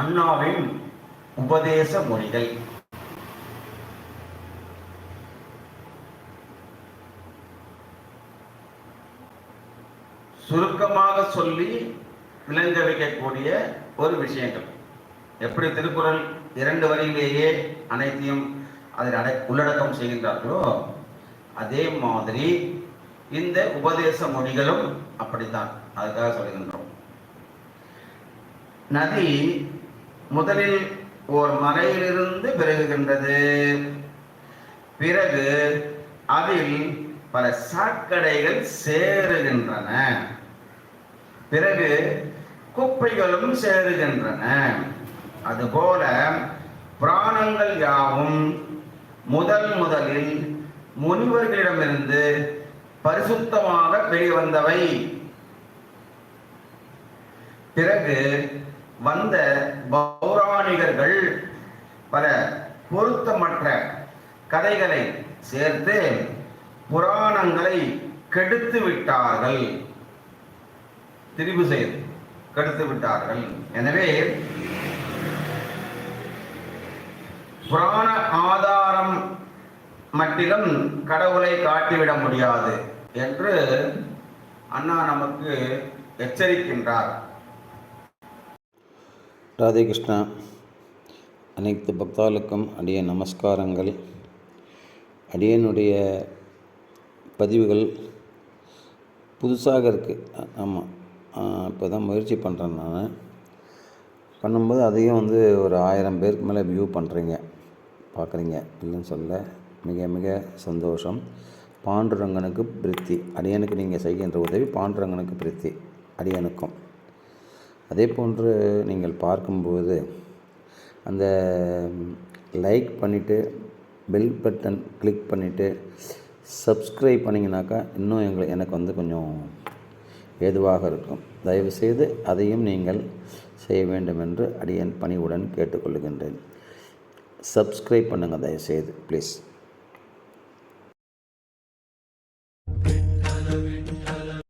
அண்ணாவின் உபதேச மொழிகள். சுருக்கமாக சொல்லி விளங்க வைக்கக்கூடிய ஒரு விஷயங்கள். எப்படி திருக்குறள் இரண்டு வரியிலேயே அனைத்தையும் அதில் அடை உள்ளடக்கம் செய்கின்றார்களோ அதே மாதிரி இந்த உபதேச மொழிகளும் அப்படித்தான். அதுக்காக சொல்கின்றோம். நதி முதலில் ஓர் மலையிலிருந்து பிறகுகின்றது பிறகு அதில் பல சாக்கடைகள் சேருகின்றன. பிறகு குப்பைகளும் சேருகின்றன. அதுபோல பிராணங்கள் யாவும் முதல் முதலில் முனிவர்களிடமிருந்து பரிசுத்தமாக வெளிவந்தவை பிறகு வந்த பௌராணிகர்கள் பல பொருத்தமற்ற கதைகளை சேர்த்து புராணங்களை கெடுத்து விட்டார்கள். திரிவு செய்து கெடுத்து விட்டார்கள். எனவே புராண ஆதார மட்டிலும் கடவுளை காட்டிவிட முடியாது என்று அண்ணா நமக்கு எச்சரிக்கின்றார். ராதே கிருஷ்ணா. அனைத்து பக்தாளுக்கும் அடிய நமஸ்காரங்கள். அடியனுடைய பதிவுகள் புதுசாக இருக்குது ஆமாம் இப்போ தான் முயற்சி பண்ணுறேன் நான். பண்ணும்போது அதையும் வந்து ஒரு ஆயிரம் பேருக்கு மேலே வியூ பண்ணுறீங்க பார்க்குறீங்க இல்லைன்னு சொல்ல மிக மிக சந்தோஷம். பாண்டுரங்கனுக்கு பிரித்தி. அடியனுக்கு நீங்கள் செய்கின்ற உதவி பாண்டுரங்கனுக்கு பிரித்தி அடியனுக்கும். அதே போன்று நீங்கள் பார்க்கும்போது அந்த லைக் பண்ணிவிட்டு பெல் பட்டன் கிளிக் பண்ணிவிட்டு சப்ஸ்கிரைப் பண்ணிங்கனாக்கா இன்னும் எங்களை எனக்கு வந்து கொஞ்சம் ஏதுவாக இருக்கும். தயவுசெய்து அதையும் நீங்கள் செய்ய வேண்டும் என்று அடியன் பணிவுடன் கேட்டுக்கொள்கின்றேன். சப்ஸ்கிரைப் பண்ணுங்கள் தயவுசெய்து ப்ளீஸ். Yeah.